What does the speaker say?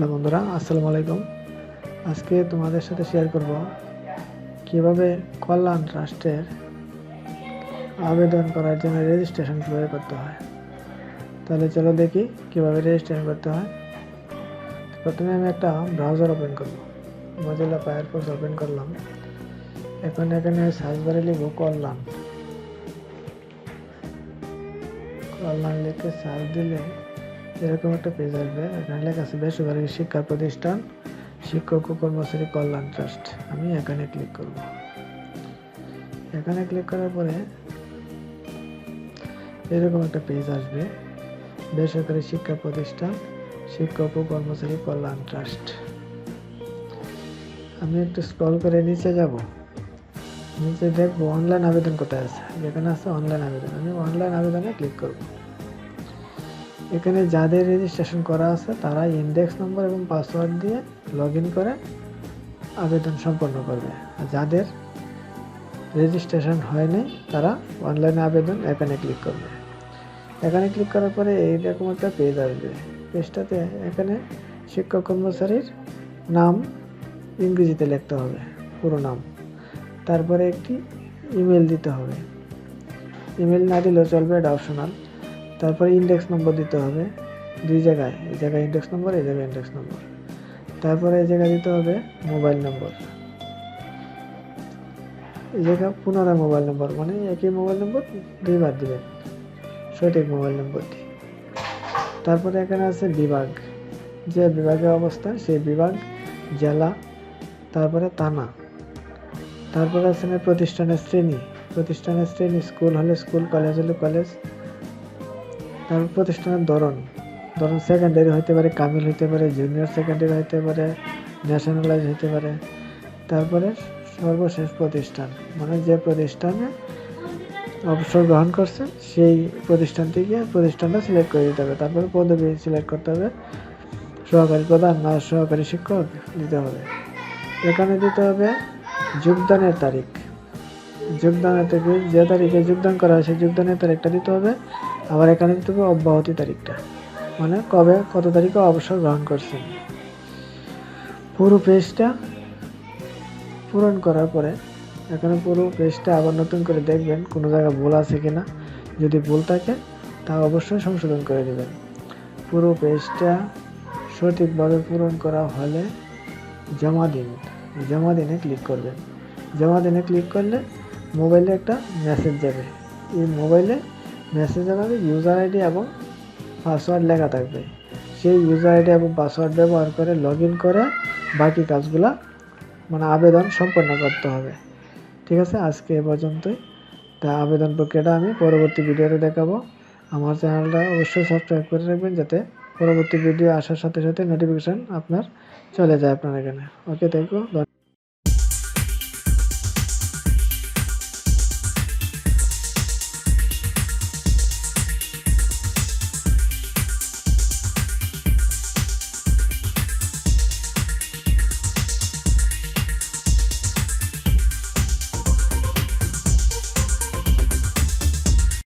Hello বন্ধুরা, আসসালামু আলাইকুম। আজকে তোমাদের সাথে শেয়ার করব কীভাবে কল্যাণ ট্রাস্টের আবেদন করার জন্য রেজিস্ট্রেশন কীভাবে করতে হয়। তাহলে চলো দেখি কীভাবে রেজিস্ট্রেশন করতে হয়। প্রথমে আমি একটা ব্রাউজার ওপেন করব। মজিলা ফায়ারফক্স ওপেন করলাম। এখন এখানে সার্চ বারে লিখব কল্যাণ। কল্যাণ লিখে সার্চ দিলে এরকম একটা পেজ আসবে। এখানে লেখা আছে, বেসরকারি শিক্ষা প্রতিষ্ঠান, শিক্ষক ও কর্মচারী কল্যাণ ট্রাস্ট। আমি এখানে ক্লিক করব। এখানে ক্লিক করার পরে এরকম একটা পেজ আসবে। বেসরকারি শিক্ষা প্রতিষ্ঠান, শিক্ষক ও কর্মচারী কল্যাণ ট্রাস্ট। আমি একটু স্ক্রল করে নিচে যাব। নিচে দেখব অনলাইন আবেদন কোথায় আছে। যেখানে আছে অনলাইন আবেদন। আমি অনলাইন আবেদনে ক্লিক করব। এখানে যাদের রেজিস্ট্রেশন করা আছে তারা ইন্ডেক্স নম্বর এবং পাসওয়ার্ড দিয়ে লগ করে আবেদন সম্পন্ন করবে। আর যাদের রেজিস্ট্রেশন হয়নি তারা অনলাইনে আবেদন এখানে ক্লিক করবে। এখানে ক্লিক করার পরে এইরকম একটা পেজ আসবে পেজটাতে এখানে শিক্ষক কর্মচারীর নাম ইংরেজিতে লিখতে হবে, পুরো নাম। তারপরে একটি ইমেল দিতে হবে। ইমেল না দিলেও চলবে এটা অপশনাল তারপরে ইন্ডেক্স নম্বর দিতে হবে দুই জায়গায়, এই জায়গায় ইন্ডেক্স নম্বর এই জায়গায় ইন্ডেক্স নম্বর তারপরে এই জায়গায় দিতে হবে মোবাইল নম্বর এই জায়গায় পুনরায় মোবাইল নম্বর মানে একই মোবাইল নম্বর দুইবার দিবেন, সঠিক মোবাইল নম্বরটি তারপরে এখানে আছে বিভাগ। যে বিভাগে অবস্থান, সেই বিভাগ, জেলা, তারপরে থানা। তারপরে আছে প্রতিষ্ঠানের শ্রেণি। প্রতিষ্ঠানের শ্রেণি, স্কুল হলে স্কুল, কলেজ হলে কলেজ। তারপর প্রতিষ্ঠানের ধরন। ধরুন সেকেন্ডারি হতে পারে, কামিল হতে পারে জুনিয়র সেকেন্ডারি হতে পারে ন্যাশনালাইজ হতে পারে। তারপরে সর্বশেষ প্রতিষ্ঠান। মানে যে প্রতিষ্ঠানে অবসর গ্রহণ করছে, সেই প্রতিষ্ঠানটিকে প্রতিষ্ঠানটা সিলেক্ট করে দিতে হবে। তারপরে পদবি সিলেক্ট করতে হবে। সহকারী প্রধান না সহকারী শিক্ষক দিতে হবে। এখানে দিতে হবে যোগদানের তারিখ। যোগদানের থেকে যে তারিখে যোগদান করা হয়, সেই যোগদানের তারিখটা দিতে হবে। আবার এখানে দিতে হবে অব্যাহতি তারিখটা। মানে কবে, কত তারিখে অবসর গ্রহণ করছেন। পুরো পেজটা পূরণ করার পরে, এখানে পুরো পেজটা আবার নতুন করে দেখবেন, কোনো জায়গায় ভুল আছে কিনা। যদি ভুল থাকে, তা অবশ্যই সংশোধন করে দেবেন। পুরো পেজটা সঠিকভাবে পূরণ করা হলে জমা দিন। জমা দিনে ক্লিক করবেন। জমা দিনে ক্লিক করলে মোবাইলে একটা মেসেজ যাবে এই মোবাইলে মেসেজ যাবে ইউজার আইডি এবং পাসওয়ার্ড লেখা থাকবে। সেই ইউজার আইডি এবং পাসওয়ার্ড ব্যবহার করে লগ করে বাকি কাজগুলা মানে আবেদন সম্পন্ন করতে হবে। ঠিক আছে? আজকে এ পর্যন্তই। তা আবেদন প্রক্রিয়াটা আমি পরবর্তী ভিডিওতে দেখাবো। আমার চ্যানেলটা অবশ্যই সাবস্ক্রাইব করে রাখবেন যাতে পরবর্তী ভিডিও আসার সাথে সাথে নোটিফিকেশান আপনার চলে যায় আপনার এখানে। Okay thank you